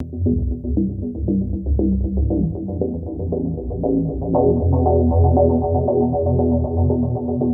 Thank you.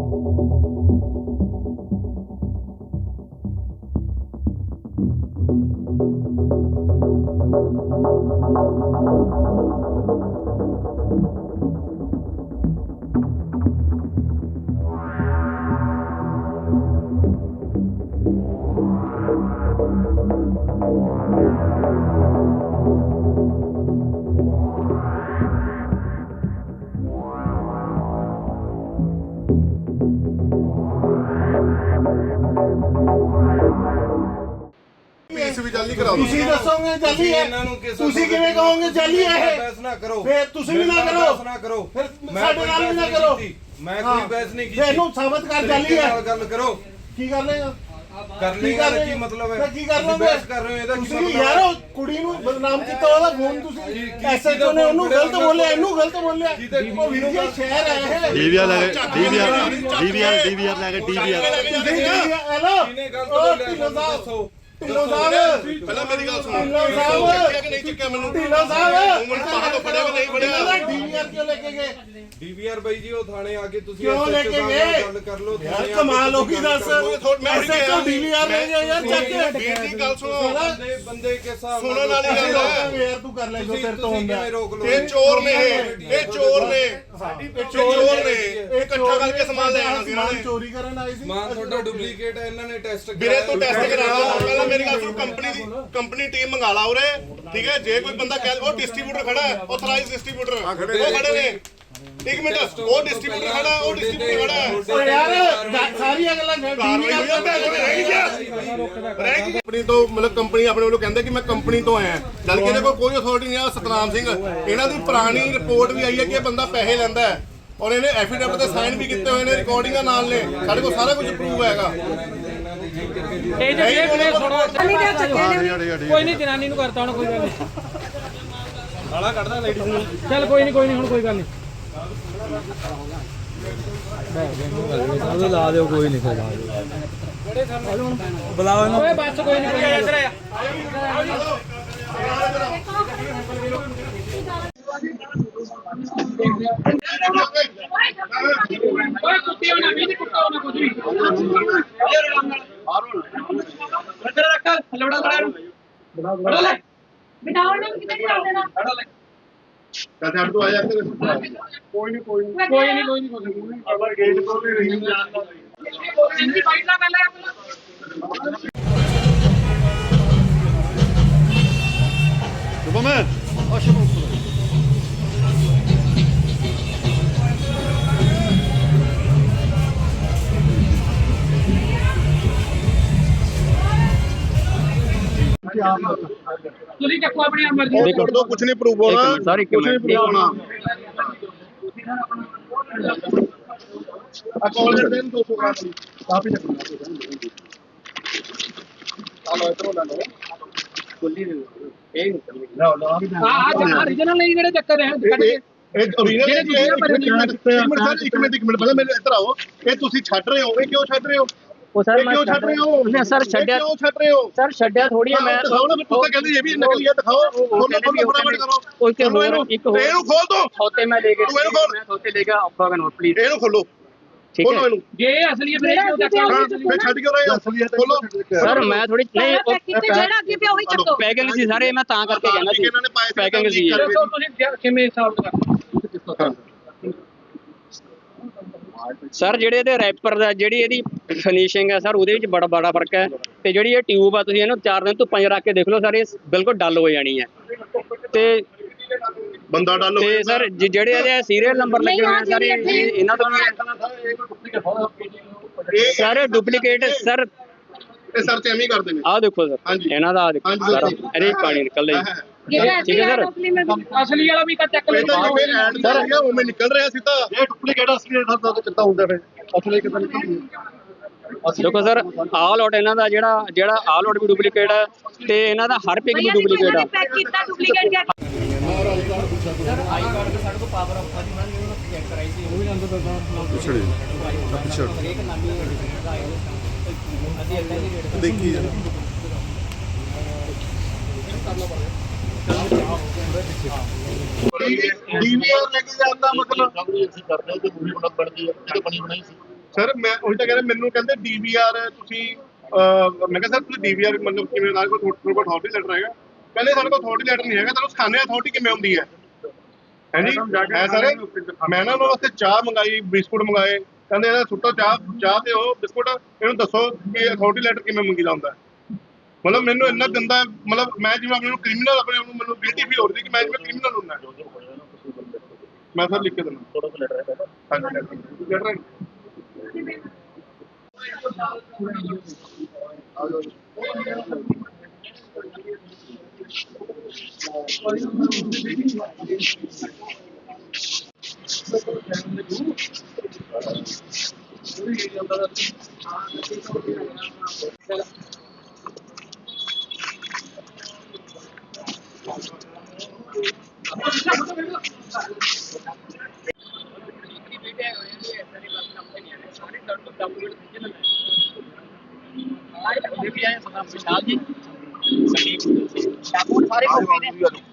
Piece ਵੀ ਜਲਦੀ ਤੁਸੀਂ ਦੱਸੋਗੇ ਜਾਲੀ ਹੈ। ਇਹਨਾਂ ਨੂੰ ਕਿਸ ਤੁਸੀਂ ਕਿਵੇਂ ਕਹੋਗੇ ਜਾਲੀ ਹੈ ਇਹ? ਬਹਿਸ ਨਾ ਕਰੋ। ਫਿਰ ਤੁਸੀਂ ਵੀ ਨਾ ਮੇਰੇ ਨਾਲ ਕਰੋ। ਬਹਿਸ ਨਾ ਕਰੋ। ਫਿਰ ਮੈਂ ਸਾਡੇ ਕੋਈ ਨਾਲ ਵੀ ਬਹਿਸ ਨਾ ਨਹੀਂ ਕਰੋ। ਕੀਤੀ। ਮੈਂ ਹਾਂ। ਕੋਈ ਬਹਿਸ ਨਹੀਂ ਕੀਤੀ ਫਿਰ ਇਹਨੂੰ ਸਾਬਤ ਕਰ ਜਾਲੀ ਤਰੀਕੇ ਹੈ। ਨਾਲ ਗੱਲ ਕਰੋ। ਕੀ ਕਰ ਲੇਗਾ ਕਰ ਕੀ ਲੇਗਾ ਕਰ ਕੀ ਮਤਲਬ ਹੈ? ਤਾਂ ਕੀ ਕਰ ਲਓਗੇ ਬਹਿਸ ਕਰ ਰਹੇ ਹੋ ਇਹਦਾ ਕੀ ਤੁਸੀਂ ਮਤਲਬ ਯਾਰ ਹੈ ਉਹ ਕੁੜੀ ਨੂੰ ਬਦਨਾਮ ਕੀਤਾ ਉਹਦਾ ਫੋਨ ਤੁਸੀਂ ਐਸੇ ਕਿਹਦਾ ਨੇ ਉਹਨੂੰ ਗਲਤ ਬੋਲਿਆ ਇਹਨੂੰ ਗਲਤ ਬੋਲਿਆ। ਕੀ ਤੇ- ਉਹ ਵੀਰ ਜੀ ਸ਼ਹਿਰ ਆਇਆ ਹੈ ਡੀਵੀਆਰ ਲੈ ਕੇ ਡੀਵੀਆਰ ਡੀਵੀਆਰ ਡੀਵੀਆਰ ਲੈ ਕੇ ਡੀਵੀਆਰ। ਹੈਲੋ? ਕਿਹਨੇ ਗਲਤ ਬੋਲਿਆ ਦੱਸੋ। ਢਿੱਲੋਂ ਸਾਹਿਬ। ਪਹਿਲਾਂ ਮੇਰੀ ਗੱਲ ਸੁਣੋ। ਢਿੱਲੋਂ ਸਾਹਿਬ। ਚੱਕਿਆ ਕਿ ਨਹੀਂ ਚੱਕਿਆ ਮੈਨੂੰ? ਢਿੱਲੋਂ ਸਾਹਿਬ। ਮੈਨੂੰ ਬਾਹਰ ਤੋਂ ਫੜਿਆ ਕਿ ਨਹੀਂ ਫੜਿਆ? ਡੀਵੀਆਰ ਕਿਉਂ ਲੈ ਕੇ ਗਏ? ਡੀਵੀਆਰ ਬਾਈ ਜੀ ਉਹ ਥਾਣੇ ਆ ਕੇ ਤੁਸੀਂ ਕਿਉਂ ਲੈ ਕੇ ਗਏ? ਗੱਲ ਕਰ ਲਓ ਯਾਰ ਕਮਾਲ ਹੋ ਗਈ ਦੱਸ। ਮੈਂ ਕਿਹਾ। ਡੀਵੀਆਰ ਲੈ ਗਏ ਯਾਰ ਚੱਕ ਦੀ ਗੱਲ ਸੁਣੋ। ਬੰਦੇ ਬੰਦੇ ਕੇ ਹਿਸਾਬ ਸੁਣਨ ਵਾਲੀ ਗੱਲ ਹੈ। ਯਾਰ ਤੂੰ ਕਰ ਲੈ ਜੋ ਤੇਰੇ ਤੋਂ ਹੁੰਦਾ। ਇਹ ਚੋਰ ਨੇ ਇਹ ਇਹ ਚੋਰ ਨੇ। ਇਹ ਚੋਰ ਨੇ। ਇਹ ਇਕੱਠਾ ਕਰਕੇ ਸਮਾਨ ਲੈ ਆਣਾ ਸੀ ਇਹਨਾਂ ਸਮਾਨ ਨੇ। ਚੋਰੀ ਕਰਨ ਆਏ ਸੀ। ਮਾਨ ਤੁਹਾਡਾ ਡੁਪਲੀਕੇਟ ਹੈ ਇਹਨਾਂ ਨੇ ਟੈਸਟ ਵੀਰੇ ਤੋਂ ਟੈਸਟ ਕਰਾ। ਲਓ ਪਹਿਲਾਂ ਮੇਰੀ ਗੱਲ ਸੁਣੋ ਕੰਪਨੀ ਦੀ ਕੰਪਨੀ ਟੀਮ ਮੰਗਾ ਲਾ ਉਰੇ ਠੀਕ ਹੈ? ਜੇ ਕੋਈ ਬੰਦਾ ਕਹਿ ਉਹ ਡਿਸਟ੍ਰੀਬਿਊਟਰ ਖੜਾ ਹੈ ਆਥੋਰਾਈਜ਼ ਡਿਸਟ੍ਰੀਬਿਊਟਰ ਉਹ ਖੜੇ ਨੇ। ਇੱਕ ਮਿੰਟ ਉਹ ਡਿਸਟ੍ਰੀਬਿਊਟਰ ਖੜਾ ਉਹ ਡਿਸਟ੍ਰੀਬਿਊਟਰ ਖੜਾ ਹੈ। ਓ ਯਾਰ ਸਾਰੀਆਂ ਗੱਲਾਂ ਕਾਰਵਾਈ ਹੋਈ ਆ, ਭੈਣ ਚੋਦ ਰਹਿ ਗਈ। ਰਹਿ ਗਈ। ਕੰਪਨੀ ਤੋਂ ਮਤਲਬ ਕੰਪਨੀ ਆਪਣੇ ਵੱਲੋਂ ਕਹਿੰਦੇ ਕਿ ਮੈਂ ਕੰਪਨੀ ਤੋਂ ਆਇਆ। ਜਦ ਕਿ ਇਹਦੇ ਕੋਲ ਕੋਈ ਅਥਾਰਟੀ ਨਹੀਂ ਆ ਸਤਨਾਮ ਸਿੰਘ। ਇਹਨਾਂ ਦੀ ਪੁਰਾਣੀ ਰਿਪੋਰਟ ਵੀ ਆਈ ਹੈ ਕਿ ਇਹ ਬੰਦਾ ਪੈਸੇ ਲੈਂਦਾ ਹੈ। ਔਰ ਇਹਨੇ ਐਫੀਡੇਵਿਟ ਤੇ ਸਾਈਨ ਵੀ ਕੀਤੇ ਹੋਏ ਨੇ ਰਿਕਾਰਡਿੰਗਾਂ ਨਾਲ ਨੇ। ਸਾਡੇ ਕੋਲ ਸਾਰਾ ਕੁਝ ਪ੍ਰੂਫ ਹੈਗਾ। ਇਹ ਜੇ ਇਹ ਕੋਲੇ ਸੁਣੋ। ਕੋਈ ਨਹੀਂ ਜਨਾਨੀ ਨੂੰ ਕਰਤਾ ਹੁਣ ਕੋਈ ਗੱਲ ਨਹੀਂ। ਗਾਲਾਂ ਕੱਢਦਾ ਲੇਡੀਜ਼ ਨੂੰ। ਚੱਲ ਕੋਈ ਨਹੀਂ ਕੋਈ ਨਹੀਂ ਹੁਣ ਕੋਈ ਗੱਲ ਨਹੀਂ। ਲਾ ਦਿਓ ਕੋਈ ਨਹੀਂ ਫਿਰ। ਲਾ ਦਿਓ ਬੁਲਾਓ ਇਹਨੂੰ। ਓਏ ਬਸ ਕੋਈ ਨਹੀਂ ਕੋਈ ਇੱਧਰ ਆ ਓਏ ਕੁੱਤੀ ਹੋਣਾ ਵੀ ਨਹੀਂ ਕੁੱਤਾ ਹੋਣਾ ਕੁਝ ਵੀ। ਰੱਖ ਲਵੜਾ ਖੜਾ ਨੂੰ ਬੜਾ ਲੈ ਬਿਠਾਓ ਨਾ ਕਿਤੇ ਨਹੀਂ ਚੱਲਦੇ ਨਾ ਬੜਾ ਲੈ ਕਦੇ ਹਟ ਤੋਂ ਆਇਆ ਤੇ ਕੋਈ ਨਹੀਂ ਕੋਈ ਨਹੀਂ ਕੋਈ ਨਹੀਂ ਕੋਈ ਨਹੀਂ। ਅਬਰ ਗੇਟ ਤੋਂ ਵੀ ਰਹੀ ਨਾਲ ਗੱਲ ਹੈ। ਸੁਭਮਨ ਅਸ਼ਮ ਤੁਸੀਂ ਚੱਕੋ ਆਪਣੀ ਮਰਜ਼ੀ ਕਰ ਦੋ ਕੁਝ ਨਹੀਂ ਪ੍ਰੂਫ ਹੋਣਾ। ਸਰ, ਇੱਕ ਕੁਛ ਨਹੀਂ ਮਿੰਟ, proof ਹੋਣਾ। ਆ ਕਾਲ ਦੇ ਦੇਣ 200 ਗ੍ਰਾਮ ਦੀ। ਕਾਫੀ ਲੱਗਣਾ ਆਲੋ ਇਤਰੋ ਲੈ ਲਓ। ਖੁੱਲੀ ਦੇ ਇਹ ਨਿਕਲ ਲਓ ਲਓ। ਆ ਹਾਂ origignal ਨਹੀਂ ਜਿਹੜੇ ਚੱਕਰ ਹੈ ਕੱਢ ਕੇ ਇਹ ਓਰੀਜਨਲ ਜਿਹੜੇ ਪਰ ਇੱਕ ਮਿੰਟ ਇੱਕ ਮਿੰਟ ਸਰ ਇੱਕ ਮਿੰਟ ਇੱਕ ਮਿੰਟ ਪਹਿਲਾਂ ਮੇਰੇ ਇੱਧਰ ਆਓ। ਇਹ ਤੁਸੀਂ ਛੱਡ ਰਹੇ ਹੋ ਇਹ ਕਿਉਂ ਛੱਡ ਰਹੇ ਹੋ? ਉਹ ਸਰ ਮੈਂ ਕਿਉਂ ਛੱਡ ਰਹੇ ਹੋ? ਨਹੀਂ ਸਰ ਛੱਡਿਆ ਕਿਉਂ ਛੱਡ ਰਹੇ ਹੋ? ਸਰ ਛੱਡਿਆ ਥੋੜੀ ਹੈ ਮੈਂ ਦਿਖਾਓ ਨਾ ਤੁਸੀਂ ਕਹਿੰਦੇ ਇਹ ਵੀ ਨਕਲੀ ਹੈ ਦਿਖਾਓ। ਖੋਲੋ ਖੋਲੋ ਫਟਾਫਟ ਕਰੋ ਇੱਕ ਖੋਲੋ ਹੋਰ ਇਹਨੂੰ। ਇੱਕ ਹੋਰ ਇਹਨੂੰ ਖੋਲ ਦੋ। ਸੌਤੇ ਮੈਂ ਲੈ ਕੇ ਤੂੰ ਇਹਨੂੰ ਖੋਲ। ਮੈਂ ਸੌਤੇ ਲੈ ਕੇ ਆਊਗਾ ਕਨੋਟ ਪਲੀਜ਼ ਇਹਨੂੰ ਖੋਲੋ। ਠੀਕ ਖੋਲੋ ਹੈ। ਇਹਨੂੰ। ਜੇ ਇਹ ਅਸਲੀ ਹਾਂ ਰਹੇ ਫਿਰ ਛੱਡ ਕਿਉਂ ਰਹੇ ਹੋ ਖੋਲੋ। ਸਰ ਮੈਂ ਥੋੜੀ ਨਹੀਂ ਜਿਹੜਾ ਅੱਗੇ ਪਿਆ ਉਹੀ ਚੱਕੋ। ਪੈਕਿੰਗ ਸੀ ਸਾਰੇ ਮੈਂ ਤਾਂ ਕਰਕੇ ਕਹਿਣਾ ਸੀ। ਪੈਕਿੰਗ ਸੀ। ਤੁਸੀਂ ਕਿਵੇਂ ਹਿਸਾਬ ਕਰ? ਸਰ ਜਿਹੜੇ ਇਹਦੇ ਰੈਪਰ ਦਾ ਜਿਹੜੀ ਇਹਦੀ ਫਿਨਿਸ਼ਿੰਗ ਹੈ ਸਰ ਉਹਦੇ ਵਿੱਚ ਬੜਾ ਬੜਾ ਫ਼ਰਕ ਹੈ। ਤੇ ਜਿਹੜੀ ਇਹ ਟਿਊਬ ਆ ਤੁਸੀਂ ਇਹਨੂੰ 4 ਦਿਨ ਧੁੱਪਾਂ 'ਚ ਰੱਖ ਕੇ ਦੇਖ ਲਓ ਸਰ ਇਹ ਬਿਲਕੁਲ ਡਲ ਹੋ ਜਾਣੀ ਹੈ। ਤੇ ਬੰਦਾ ਡੱਲ ਤੇ ਸਰ ਜਿ- ਜਿਹੜੇ ਇਹਦੇ ਸੀਰੀਅਲ ਨੰਬਰ ਲੱਗੇ ਹੋਏ ਆ ਸਰ ਇਹ- ਇਹ- ਇਹਨਾਂ ਤੋਂ ਸਰ ਡੁਪਲੀਕੇਟ ਸਰ। ਇਹ ਸਰ ਤੇ ਐਵੇਂ ਹੀ ਕਰਦੇ ਨੇ। ਆਹ ਦੇਖੋ ਸਰ। ਹਾਂਜੀ। ਇਹਨਾਂ ਦਾ ਆਹ ਦੇਖੋ। ਹਾਂਜੀ, ਸਰ। ਅਰੇ ਪਾਣੀ ਨਿਕਲਦਾ ਹਾਂ, ਜੀ ਹਾਂ। ਠੀਕ ਹੈ ਸਰ। ਅਸਲੀ ਵਾਲਾ ਵੀ ਤਾਂ ਚੱਕ ਇਹ ਤਾਂ ਜਿਵੇਂ ਐਡ ਕਰ ਰਿਹਾ ਉਵੇਂ ਨਿਕਲ ਰਿਹਾ ਸੀ ਤਾਂ। ਇਹ ਡੁਪਲੀਕੇਟ ਅਸਲੀ ਦਾ ਤਾਂ ਕਿੱਦਾਂ ਹੁੰਦਾ ਫਿਰ? ਅਸਲੀ ਕਿੱਦਾਂ ਨਿਕਲਦਾ ਦੇਖੋ ਸਰ ਆਲ ਆਊਟ ਇਹਨਾਂ ਦਾ ਜਿਹੜਾ ਜਿਹੜਾ ਆਲ ਆਊਟ ਵੀ ਡੁਪਲੀਕੇਟ ਹੈ ਤੇ ਇਹਨਾਂ ਦਾ ਹਰ ਪਿਕ ਵੀ ਨੇ ਡੁਪਲੀਕੇਟ ਆ। ਪੈਕ ਕੀਤਾ ਡੁਪਲੀਕੇਟ ਕਿਆ ਪਿਛੜੀ ਪਿਛੜ ਦੇਖੀ ਜਾ ਡੀਵੀਆਰ ਲੈ ਕੇ ਜਾਂਦਾ ਮਤਲਬ? ਅਸੀਂ ਕਰਦੇ ਤੇ ਮੂਵੀ ਬਣਾ ਬਣਦੀ ਹੈ ਤੇ ਬਣੀ ਬਣਾਈ ਸੀ ਸਰ ਮੈਂ ਉਹੀ ਤਾਂ ਕਹਿੰਦਾ ਮੈਨੂੰ ਕਹਿੰਦੇ ਡੀਵੀਆਰ ਤੁਸੀਂ ਅਹ, ਮੈਂ ਕਿਹਾ ਸਰ ਤੁਸੀਂ ਡੀਵੀਆਰ ਮਤਲਬ ਕਿਵੇਂ ਨਾਲ ਕੋਈ ਤੁਹਾਡੇ ਕੋਲ ਅਥਾਰਟੀ ਲੈਟਰ ਹੈਗਾ? ਕਹਿੰਦੇ ਸਾਡੇ ਕੋਲ ਅਥਾਰਟੀ ਲੈਟਰ ਨਹੀਂ ਹੈਗਾ ਤੁਹਾਨੂੰ ਸਿਖਾਣੇ ਅਥਾਰਟੀ ਕਿਵੇਂ ਹੁੰਦੀ ਹੈ। ਹਾਂਜੀ ਹੈ ਸਰ? ਮੈਂ ਨਾ ਉਹਨਾਂ ਵਾਸਤੇ ਚਾਹ ਮੰਗਾਈ ਬਿਸਕੁਟ ਮੰਗਾਏ। ਕਹਿੰਦੇ ਇਹਦਾ ਸੁੱਟੋ ਚਾਹ ਚਾਹ ਤੇ ਉਹ ਬਿਸਕੁਟ। ਇਹਨੂੰ ਦੱਸੋ ਕਿ ਅਥਾਰਟੀ ਲੈਟਰ ਕਿਵੇਂ ਮੰਗੀਦਾ ਹੁੰਦਾ ਹੈ। ਮਤਲਬ ਮੈਨੂੰ ਇੰਨਾ ਗੰਦਾ ਮਤਲਬ ਮੈਂ ਜਿਵੇਂ ਆਪਣੇ ਨੂੰ ਕ੍ਰਿਮੀਨਲ ਆਪਣੇ ਆਪ ਨੂੰ ਮੈਨੂੰ ਗਿਲਟੀ ਫੀਲ ਹੋ ਰਹੀ ਕਿ ਮੈਂ ਜਿਵੇਂ ਕ੍ਰਿਮੀਨਲ ਹੁੰਦਾ ਮੈਂ ਸਰ ਲਿਖ ਕੇ ਦਿੰਦਾ। ਥੋੜਾ ਜਿਹਾ ਲੈਟਰ ਹੈ ਹਾਂਜੀ ਲੈਟਰ ਹੈ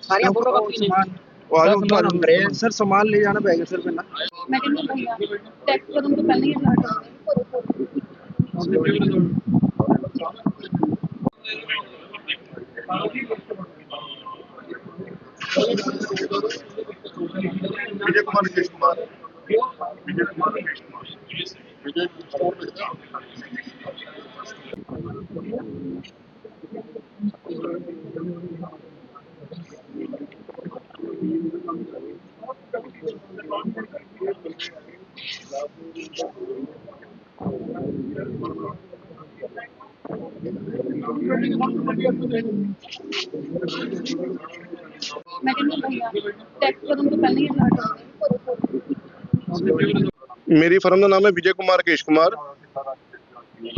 ਸਾਰੀਆਂ ਫੋਟੋ ਕਾਪੀ ਨੇ ਸਰ ਸਮਾਨ ਲੈ ਜਾਣਾ ਪਏਗਾ ਸਰ ਪਹਿਲਾਂ ਮੈਂ ਕਹਿੰਦੀ ਭਈਆ ਟੈਕਸ ਕਰਨ Bir de kumar geçtim var. Bir de kumar geçtim var. Bir de kumar geçtim var. Thank you. ਮੈਂ ਕਹਿੰਦੀ ਭਈਆ ਟੈਕਸ ਕਰਨ ਤੋਂ ਪਹਿਲਾਂ ਹੀ ਅਲਰਟ ਹੋ ਮੇਰੀ ਫਰਮ ਦਾ ਨਾਮ ਹੈ ਵਿਜੇ ਕੁਮਾਰ, ਕੇਸ਼ ਕੁਮਾਰ।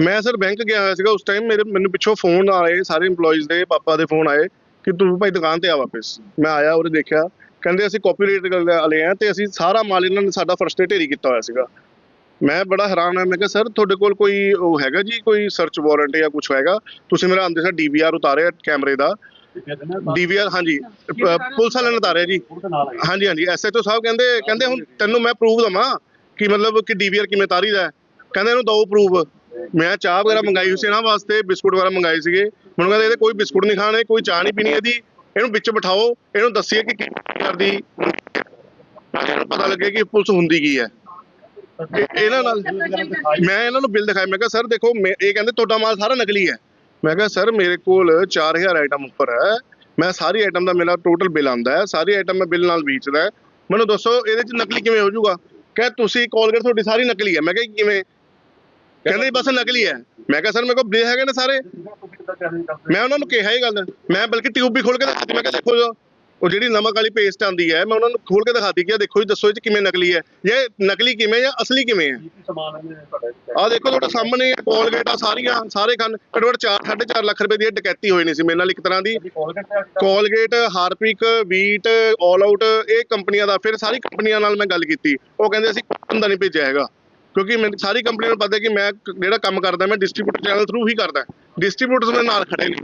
ਮੈਂ ਸਰ ਬੈਂਕ ਗਿਆ ਹੋਇਆ ਸੀਗਾ, ਉਸ ਟਾਈਮ ਮੇਰੇ, ਮੈਨੂੰ ਪਿੱਛੋਂ ਫੋਨ ਆਏ, ਸਾਰੇ EMPLOYEES ਦੇ, ਪਾਪਾ ਦੇ ਫੋਨ ਆਏ ਕਿ ਤੂੰ ਭਾਈ ਦੁਕਾਨ ਤੇ ਆ ਵਾਪਸ। ਮੈਂ ਆਇਆ ਉਹਨੇ ਦੇਖਿਆ, ਕਹਿੰਦੇ ਅਸੀਂ ਕਾਪੀਰਾਈਟ ਵਾਲੇ ਆ ਤੇ ਅਸੀਂ ਸਾਰਾ ਮਾਲ ਇਹਨਾਂ ਨੇ ਸਾਡਾ ਫਰਸਟ ਡੇ ਢੇਰੀ ਕੀਤਾ ਹੋਇਆ ਸੀਗਾ। ਮੈਂ ਬੜਾ ਹੈਰਾਨ ਆ ਮੈਂ ਕਿਹਾ, ਸਰ, ਤੁਹਾਡੇ ਕੋਲ ਕੋਈ ਉਹ ਹੈਗਾ ਜੀ, ਕੋਈ ਸਰਚ ਵਾਰੰਟ ਜਾਂ ਕੁਝ ਹੈਗਾ? ਤੁਸੀਂ ਮੇਰਾ ਆਂਦੇ ਸਾਰ ਡੀਵੀਆਰ ਉਤਾਰਿਆ ਕੈਮਰੇ ਦਾ ਡੀਵੀਆਰ ਹਾਂਜੀ। ਪੁਲਿਸ ਵਾਲਿਆਂ ਨੇ ਉਤਾਰਿਆ ਜੀ। ਹਾਂਜੀ ਹਾਂਜੀ। ਐਸਐਚਓ ਸਾਹਿਬ ਕਹਿੰਦੇ ਕਹਿੰਦੇ ਹੁਣ ਤੈਨੂੰ ਮੈਂ ਪ੍ਰੂਫ ਦਵਾਂ ਕਿ ਮਤਲਬ ਕਿ ਡੀਵੀਆਰ ਕਿਵੇਂ ਤਾਰੀਦਾ ਕਹਿੰਦੇ ਇਹਨੂੰ ਦੋ ਪ੍ਰੂਫ ਮੈਂ ਚਾਹ ਵਗੈਰਾ ਮੰਗਾਈ ਹੋਈ ਸੀ ਇਹਨਾਂ ਵਾਸਤੇ ਬਿਸਕੁਟ ਵਗੈਰਾ ਮੰਗਾਏ ਸੀਗੇ। ਮੈਨੂੰ ਕਹਿੰਦੇ ਇਹਦੇ ਕੋਈ ਬਿਸਕੁਟ ਨਹੀਂ ਖਾਣੇ ਕੋਈ ਚਾਹ ਨਹੀਂ ਪੀਣੀ ਇਹਦੀ। ਇਹਨੂੰ ਵਿੱਚ ਬਿਠਾਓ। ਇਹਨੂੰ ਦੱਸੀਏ ਕਿ ਡੀਵੀਆਰ ਦੀ ਇਹਨੂੰ ਪਤਾ ਲੱਗੇ ਕਿ ਪੁਲਿਸ ਹੁੰਦੀ ਕੀ ਹੈ। ਇਹ- ਇਹਨਾਂ ਨਾਲ ਮੈਂ ਇਹਨਾਂ ਨੂੰ ਬਿੱਲ ਦਿਖਾਇਆ। ਮੈਂ ਕਿਹਾ ਸਰ ਦੇਖੋ ਇਹ ਕਹਿੰਦੇ ਤੁਹਾਡਾ ਮਾਲ ਸਾਰਾ ਨਕਲੀ ਹੈ। ਮੈਂ ਕਿਹਾ, ਸਰ, ਮੇਰੇ ਕੋਲ 4000 ਆਈਟਮ ਉੱਪਰ ਹੈ। ਮੈਂ ਸਾਰੀ ਆਈਟਮ ਦਾ ਮੇਰਾ ਟੋਟਲ ਬਿੱਲ ਆਂਦਾ ਹੈ। ਸਾਰੀ ਆਈਟਮ ਮੈਂ ਬਿੱਲ ਨਾਲ ਵੇਚਦਾ ਮੈਨੂੰ ਦੱਸੋ, ਇਹਦੇ ਚ ਨਕਲੀ ਕਿਵੇਂ ਹੋ ਜਾਊਗਾ? ਕਹੇ, ਤੁਸੀਂ ਕਰ, ਤੁਹਾਡੀ ਸਾਰੀ ਨਕਲੀ ਹੈ। ਮੈਂ ਕਿਹਾ ਕਿਵੇਂ? ਕਹਿੰਦੇ ਜੀ ਬਸ ਨਕਲੀ ਹੈ। ਮੈਂ ਕਿਹਾ, ਸਰ, ਮੇਰੇ ਕੋਲ ਬਿੱਲ ਹੈਗੇ ਨੇ ਸਾਰੇ? ਮੈਂ ਉਹਨਾਂ ਨੂੰ ਕਿਹਾ ਇਹ ਗੱਲ ਮੈਂ ਬਲਕਿ ਟਿਊਬ ਵੀ ਖੋਲ ਕੇ ਦਿਖਾਤੀ ਮੈਂ ਕਿਹਾ, ਦੇਖੋ ਜੋ ਉਹ ਜਿਹੜੀ ਨਮਕ ਵਾਲੀ ਪੇਸਟ ਆਂਦੀ ਹੈ ਮੈਂ ਉਹਨਾਂ ਨੂੰ ਖੋਲ ਕੇ ਦਿਖਾਤੀ ਕਿ ਆਹ ਦੇਖੋ ਜੀ ਦੱਸੋ ਇਹ ਚ ਕਿਵੇਂ ਨਕਲੀ ਹੈ। ਇਹ ਨਕਲੀ ਕਿਵੇਂ ਜਾਂ ਅਸਲੀ ਕਿਵੇਂ ਹੈ? ਆ ਦੇਖੋ ਤੁਹਾਡੇ ਸਾਹਮਣੇ ਕੋਲਗੇਟ ਆ ਸਾਰੀਆਂ ਸਾਰੇ ਖਾਨ ਘੱਟੋ ਘੱਟ 4 4.5 ਲੱਖ ਰੁਪਏ ਦੀ ਇਹ ਡਕੈਤੀ ਹੋਈ ਨਹੀਂ ਸੀ ਮੇਰੇ ਨਾਲ ਇੱਕ ਤਰ੍ਹਾਂ ਦੀ। Colgate Harpic Veet all out ਇਹ ਕੰਪਨੀਆਂ ਦਾ ਫਿਰ ਸਾਰੀ ਕੰਪਨੀਆਂ ਨਾਲ ਮੈਂ ਗੱਲ ਕੀਤੀ। ਉਹ ਕਹਿੰਦੇ ਅਸੀਂ ਬੰਦਾ ਨਹੀਂ ਭੇਜਿਆ ਹੈਗਾ। ਕਿਉਂਕਿ ਮੈਨੂੰ ਸਾਰੀ ਕੰਪਨੀਆਂ ਨੂੰ ਪਤਾ ਹੈ ਕਿ ਮੈਂ ਜਿਹੜਾ ਕੰਮ ਕਰਦਾ ਮੈਂ ਡਿਸਟ੍ਰੀਬਿਊਟਰ ਚੈਨਲ ਥਰੂ ਹੀ ਕਰਦਾ। ਡਿਸਟ੍ਰੀਬਿਊਟਰਸ ਮੇਰੇ ਨਾਲ ਖੜੇ ਨੇ।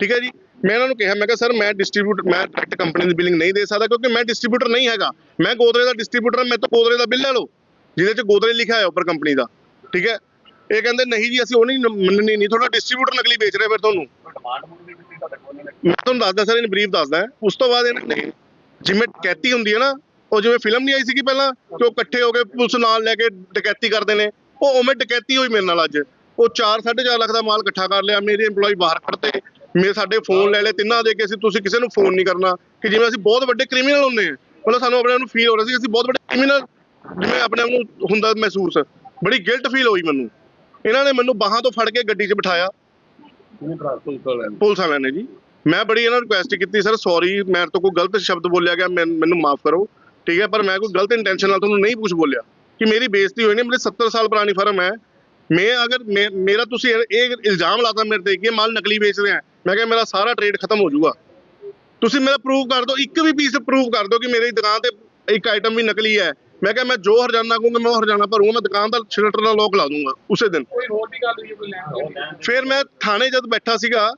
ਠੀਕ ਹੈ ਜੀ? ਮੈਂ ਇਹਨਾਂ ਨੂੰ ਕਿਹਾ, ਮੈਂ ਕਿਹਾ, ਸਰ, ਮੈਂ ਡਿਸਟ੍ਰੀਬਿਊਟਰ ਮੈਂ ਡਾਇਰੈਕਟ ਕੰਪਨੀ ਦੀ ਬਿਲਿੰਗ ਨਹੀਂ ਦੇ ਸਕਦਾ ਕਿਉਂਕਿ ਮੈਂ ਡਿਸਟ੍ਰੀਬਿਊਟਰ ਨਹੀਂ ਹੈਗਾ। ਮੈਂ ਗੋਦਰੇ ਦਾ ਡਿਸਟ੍ਰੀਬਿਊਟਰ ਮੈਂ ਤਾਂ ਗੋਦਰੇ ਦਾ ਬਿੱਲ ਲੈ ਲਓ, ਜਿਹਦੇ ਚ ਗੋਦਰੇ ਲਿਖਿਆ ਹੋਇਆ ਉੱਪਰ ਕੰਪਨੀ ਦਾ। ਠੀਕ ਹੈ? ਇਹ ਕਹਿੰਦੇ, ਨਹੀਂ ਜੀ, ਅਸੀਂ ਉਹ ਨਹੀਂ ਮੰਨਣੀ ਨਹੀਂ, ਤੁਹਾਡਾ ਡਿਸਟ੍ਰੀਬਿਊਟਰ ਨਕਲੀ ਵੇਚ ਰਿਹਾ ਫਿਰ ਤੁਹਾਨੂੰ। ਮੈਂ ਤੁਹਾਨੂੰ ਦੱਸਦਾ, ਸਰ, ਇਹਨੂੰ ਬਰੀਫ ਦੱਸਦਾ ਉਸ ਤੋਂ ਬਾਅਦ ਇਹਨਾਂ ਨੇ ਜਿਵੇਂ ਡਕੈਤੀ ਹੁੰਦੀ ਹੈ ਨਾ, ਉਹ ਜਿਵੇਂ ਫਿਲਮ ਨਹੀਂ ਆਈ ਸੀਗੀ ਪਹਿਲਾਂ, ਕਿ ਉਹ ਇਕੱਠੇ ਹੋ ਕੇ ਪੁਲਿਸ ਨਾਲ ਲੈ ਕੇ ਡਕੈਤੀ ਕਰਦੇ ਨੇ, ਉਹ ਉਵੇਂ ਡਕੈਤੀ ਹੋਈ ਮੇਰੇ ਨਾਲ ਅੱਜ। ਉਹ 4 4.5 ਲੱਖ ਦਾ ਮਾਲ ਇਕੱਠਾ ਕਰ ਲਿਆ, ਮੇਰੇ EMPLOYE ਬਾਹਰ ਕੱਢਤੇ। ਮੇਰੇ ਸਾਡੇ ਫੋਨ ਲੈ ਲਏ ਤਿੰਨਾਂ ਦੇ ਕੇ ਅਸੀਂ ਤੁਸੀਂ ਕਿਸੇ ਨੂੰ ਫੋਨ ਨਹੀਂ ਕਰਨਾ। ਕਿ ਜਿਵੇਂ ਅਸੀਂ ਬਹੁਤ ਵੱਡੇ ਕ੍ਰਿਮੀਨਲ ਹੁੰਦੇ ਹਾਂ ਮਤਲਬ ਸਾਨੂੰ ਆਪਣੇ ਆਪ ਨੂੰ ਫੀਲ ਹੋ ਰਿਹਾ ਸੀ ਕਿ ਅਸੀਂ ਬਹੁਤ ਵੱਡੇ ਕ੍ਰਿਮੀਨਲ ਜਿਵੇਂ ਆਪਣੇ ਆਪ ਨੂੰ ਹੁੰਦਾ ਮਹਿਸੂਸ। ਬੜੀ ਗਿਲਟ ਫੀਲ ਹੋਈ ਮੈਨੂੰ। ਇਹਨਾਂ ਨੇ ਮੈਨੂੰ ਬਾਹਾਂ ਤੋਂ ਫੜ ਕੇ ਗੱਡੀ 'ਚ ਬਿਠਾਇਆ। ਪੁਲਿਸ ਵਾਲਿਆਂ ਨੇ? ਜੀ। ਮੈਂ ਬੜੀ ਇਹਨਾਂ ਨੂੰ ਰਿਕੁਐਸਟ ਕੀਤੀ ਸਰ ਸੌਰੀ ਮੈਂ ਤੋਂ ਕੋਈ ਗਲਤ ਸ਼ਬਦ ਬੋਲਿਆ ਗਿਆ ਮੈਨ- ਮਾਫ ਕਰੋ। ਠੀਕ ਹੈ ਪਰ ਮੈਂ ਕੋਈ ਗਲਤ ਇੰਟੈਂਸ਼ਨ ਨਾਲ ਤੁਹਾਨੂੰ ਨਹੀਂ ਕੁਝ ਬੋਲਿਆ। ਕਿ ਮੇਰੀ ਬੇਇੱਜ਼ਤੀ ਹੋਈ ਨਹੀਂ ਮੇਰੇ 70 ਸਾਲ ਪੁਰਾਣੀ ਫਰਮ ਹੈ। ਮੈਂ ਅਗਰ ਮੇਰਾ ਤੁਸੀਂ ਇਹ ਇਲਜ਼ਾਮ ਲਾਤਾ ਮੇਰੇ ਤੇ ਕਿ ਮਾਲ ਨਕਲੀ ਵੇਚਦੇ ਆ ਮੈਂ ਕਿਹਾ ਮੇਰਾ ਸਾਰਾ ਟ੍ਰੇਡ ਖਤਮ ਹੋ ਜਾਊਗਾ। ਤੁਸੀਂ ਮੇਰਾ ਪ੍ਰੂਫ ਕਰ ਦਿਓ ਇੱਕ ਵੀ ਪੀਸ ਪ੍ਰੂਫ ਕਰ ਦਿਓ ਕਿ ਮੇਰੀ ਦੁਕਾਨ ਤੇ ਇੱਕ ਆਈਟਮ ਵੀ ਨਕਲੀ ਹੈ। ਮੈਂ ਕਿਹਾ ਮੈਂ ਜੋ ਹਰਜਾਨਾ ਕਹੂੰਗਾ ਮੈਂ ਉਹ ਹਰਜਾਨਾ ਭਰੂੰਗਾ ਮੈਂ ਦੁਕਾਨ ਦਾ ਸ਼ਟਰ ਦਾ ਲੋਕ ਲਾ ਦੂੰਗਾ ਉਸੇ ਦਿਨ। ਕੋਈ ਹੋਰ ਵੀ ਗੱਲ ਹੋਈ ਕੋਈ ਲੈਣ ਫਿਰ ਮੈਂ ਥਾਣੇ ਜਦ ਬੈਠਾ ਸੀਗਾ